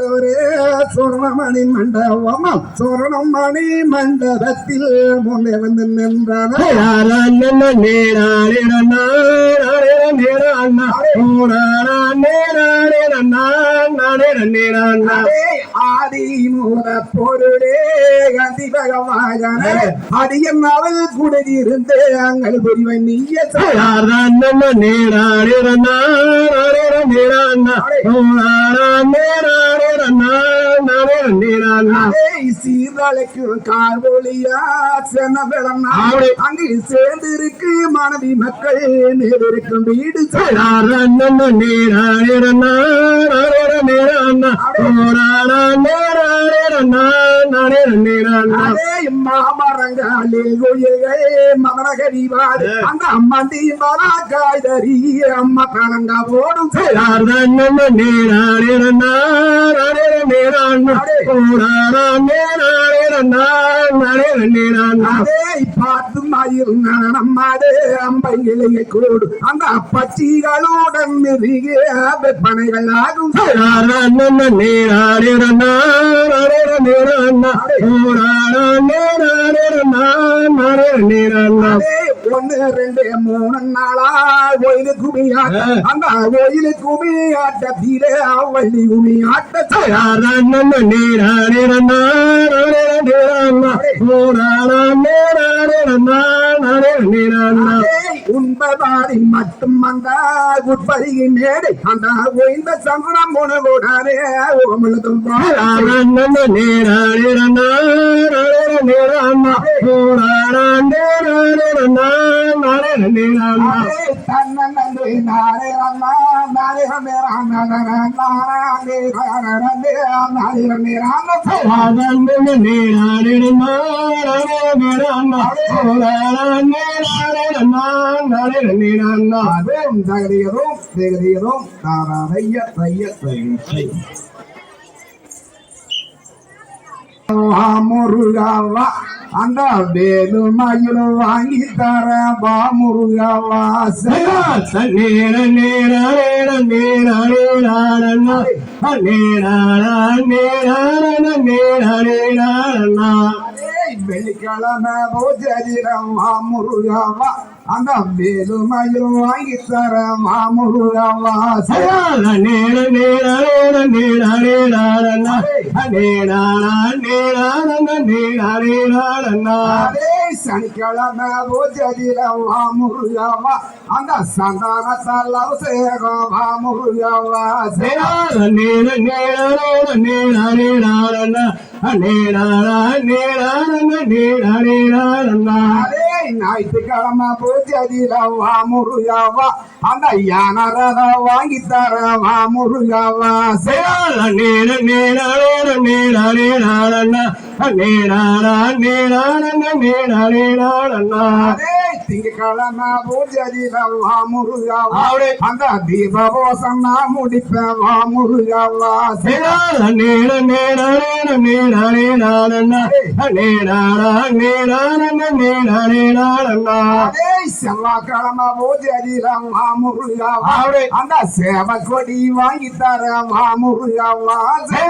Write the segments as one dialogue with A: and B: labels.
A: நாடொரு சொர்ணமணி மண்டபம் சொர்ணமணி மண்டபத்தில் முன்னே வந்து நின்றான ஆதி மூல பொருளே கந்தி பகவான அடியன் அவள் குடியிருந்து அங்கள் புரிவன் நீய அதே சீர்காழிக்கும் கார்வொழியா சென்னபெடம் அங்கு சேர்ந்திருக்கு மனைவி மக்கள். நேரிருக்கும் வீடு மாமரங்காலில் உயிர்கள் மகனகரிவாடு அந்த அம்மந்தி மரா காய்தறி அம்மா கணங்க போடும். அதே பார்த்து மயில் நம்மாடு அம்பங்கிளையை கூடு அந்த பச்சிகளுடன் மிருக வெப்பனைகள் ஆகும் ஒன்னு ரெண்டு மூணு நாளா ஒயிலு குமியாட்ட அந்த ஒயிலு குமியாட்டத்தில வள்ளி குமியாட்ட உண்பதாரி மட்டும் அந்த உட்பருகின் மேடை அந்த ஓய்ந்த சமணம் உணவுடாரே ஓமலதும் முருகா தன்னே நாரே அண்ணா நாரே மேரா நாரே நாரே நாரே மேரா அதுவும் தகதியரும் தகதியரும் வெள்ளிக்கிழமை தைய தை முருகாவா அந்த வேலு மயிலும் வாங்கி தர வா முருகாவா வெள்ளிக்கிழமை பூஜரிடம் வா முருகாவா அந்த வேலு மயிலும் வாங்கி தர வா முருகாவா அதே சனிக்கிழமை பூஜரிடம் வா முருகாவா? அந்த சந்தானத்தால் அவசேகம் வா முருகாவா? அதே ஞாயிற்றுக்கிழமை பூஜரிடம் வா முருகாவா அந்த நீனா நீனா நீனா நீனா முருகாவா அதே திங்கக்கிழமை பூஜரிடம் வா முருகாவா அந்த தீபவோசம் நான் முடிப்பேன் வா முருகாவா அதே செவ்வாய்க்கிழமை பூஜரிடம் வா முருகாவா அந்த சேவ கொடி வாங்கி தர முருகாவா அதே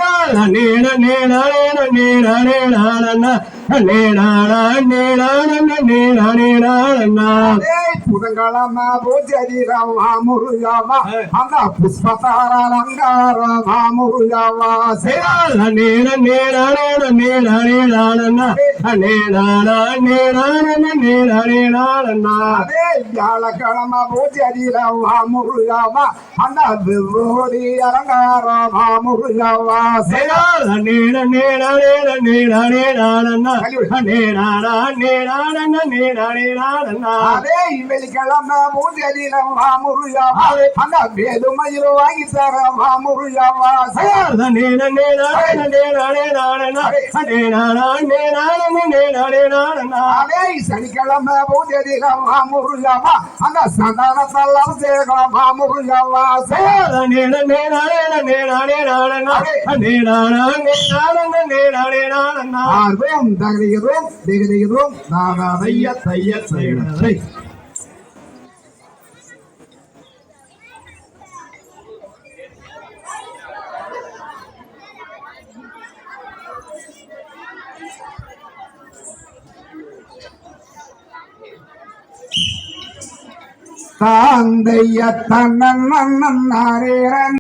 A: புதன்கிழமை பூஜரிடம் வா முருகாவா அந்த புஷ்பதார அலங்காரம் முருகாவா அதே வியாழக்கிழமை பூஜரிடம் வா முருகாவா அந்த விரோதி அலங்காரம் முருகாவா அதே வெள்ளிக்கிழமை பூஜரிடம் வா முருகாவா அந்த வேலுமயில் வாங்கி தர வா முருகாவா சனிக்கிழமை பூஜரிடம் வா முருகாவா அந்த சந்தானத்தால் அபிஷேகம் வா முருகாவா ஆர்வம் நாகரிகிறோம் திகதிகிறோம் நாகாதைய தைய செயலரை தாந்தைய தன்னன் அண்ணன் நாரேரன்.